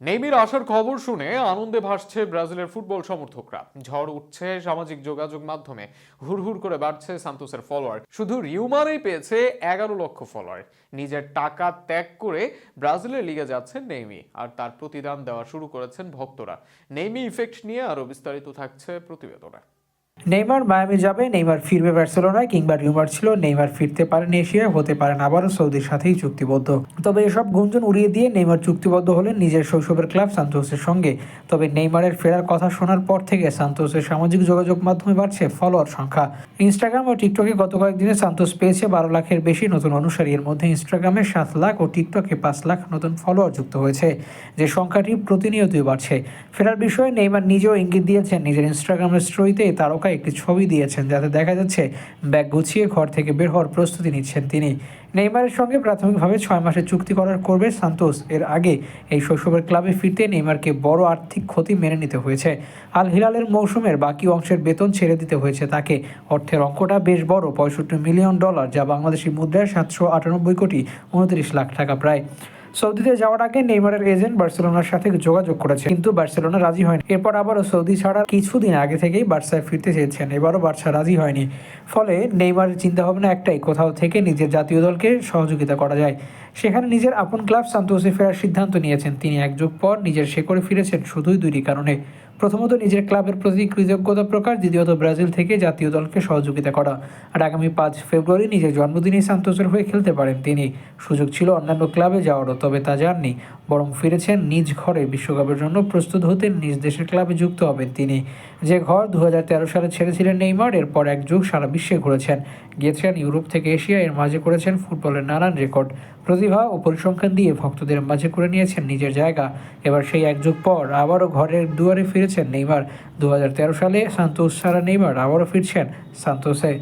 নেইমির আসার খবর শুনে আনন্দে ভাসছে ব্রাজিলের ফুটবল সমর্থকরা। ঝড় উঠছে সামাজিক যোগাযোগ মাধ্যমে। হুড়হুড় করে বাড়ছে সান্তোসের ফলোয়ার শুধু রিউমারেই পেয়েছে এগারো লক্ষ ফলোয়ার নিজের টাকা ত্যাগ করে ব্রাজিলের লিগে যাচ্ছেন নেইমি। আর তার প্রতিদান দেওয়া শুরু করেছেন ভক্তরা। নেইমি ইফেক্ট নিয়ে আরও বিস্তারিত থাকছে প্রতিবেদনে। নেইমার মায়ামি যাবে, নেইমার ফিরবে বার্সেলোনায় কিংবা রিউমার ছিল, নেইমার ফিরতে পারেন এশিয়ায়, হতে পারেন আবারও সৌদির সাথেই চুক্তিবদ্ধ। তবে এসব গুঞ্জন উড়িয়ে দিয়ে নেইমার চুক্তিবদ্ধ হলেন নিজের শৈশবের ক্লাব সান্তোসের সঙ্গে। তবে নেইমারের ফেরার কথা শোনার পর থেকে সান্তোসের সামাজিক যোগাযোগ মাধ্যমে বাড়ছে ফলোয়ার সংখ্যা। ইনস্টাগ্রাম ও টিকটকে গত কয়েকদিনে সান্তোস পেয়েছে বারো লাখের বেশি নতুন অনুসারী। এর মধ্যে ইনস্টাগ্রামে সাত লাখ ও টিকটকে পাঁচ লাখ নতুন ফলোয়ার যুক্ত হয়েছে। যে সংখ্যাটি প্রতিনিয়তই বাড়ছে। ফেরার বিষয়ে নেইমার নিজেও ইঙ্গিত দিয়েছেন। নিজের ইনস্টাগ্রামের স্টোরিতে তারকা একটি ছবি দিয়েছেন যাতে দেখা যাচ্ছে ব্যাগ গুছিয়ে ঘর থেকে বের হওয়ার প্রস্তুতি নিচ্ছেন তিনি। নেইমারের সঙ্গে প্রাথমিকভাবে ছয় মাসের চুক্তি করার করবে সান্তোস। এর আগে এই শৈশবের ক্লাবে ফিরতে নেইমারকে বড় আর্থিক ক্ষতি মেনে নিতে হয়েছে। আল হিলালের মৌসুমের বাকি অংশের বেতন ছেড়ে দিতে হয়েছে তাকে। অর্থের অঙ্কটা বেশ বড়, পঁয়ষট্টি মিলিয়ন ডলার, যা বাংলাদেশি মুদ্রায় সাতশো আটানব্বই কোটি উনত্রিশ লাখ টাকা প্রায়। সৌদিতে যাওয়ার আগে নেইমারের এজেন্ট বার্সেলোনার সাথে যোগাযোগ করেছে, কিন্তু বার্সেলোনা রাজি হয়নি। এরপর আবারও সৌদি ছাড়ার কিছুদিন আগে থেকেই বার্সায় ফিরতে চেয়েছেন, এবারও বার্সা রাজি হয়নি। ফলে নেইমারের চিন্তাভাবনা একটাই, কোথাও থেকে নিজের জাতীয় দলকে সহযোগিতা করা যায়। সেখানে নিজের আপন ক্লাব সান্তোসে ফেরার সিদ্ধান্ত নিয়েছেন। তিনি এক যুগ পর নিজের শেকড়ে ফিরেছেন শুধুই দুইটি কারণে। প্রথমত, নিজের ক্লাবের প্রতি কৃতজ্ঞতা প্রকাশ, দ্বিতীয়ত, ব্রাজিল থেকে জাতীয় দলকে সহযোগিতা করা। আর আগামী পাঁচ ফেব্রুয়ারি নিজের জন্মদিনে সান্তোসের হয়ে খেলতে পারেন তিনি। সুযোগ ছিল অন্যান্য ক্লাবে যাওয়ারও, তবে তা যাননি, বরং ফিরেছেন নিজ ঘরে। বিশ্বকাপের জন্য প্রস্তুত হতে নিজ দেশের ক্লাবে যুক্ত হবেন তিনি। যে ঘর দু হাজার তেরো সালে ছেড়েছিলেন নেইমার, এরপর এক যুগ সারা বিশ্বে ঘুরেছেন। গিয়েছেন ইউরোপ থেকে এশিয়া, এর মাঝে করেছেন ফুটবলের নানান রেকর্ড। প্রতিভা ও পরিসংখ্যান দিয়ে ভক্তদের মাঝে করে নিয়েছেন নিজের জায়গা। এবার সেই এক যুগ পর আবারও ঘরের দুয়ারে ফিরেছেন নেইমার। দু হাজার তেরো সালে সান্তোষ সারা নেইমার আবারও ফিরছেন সান্তোসে।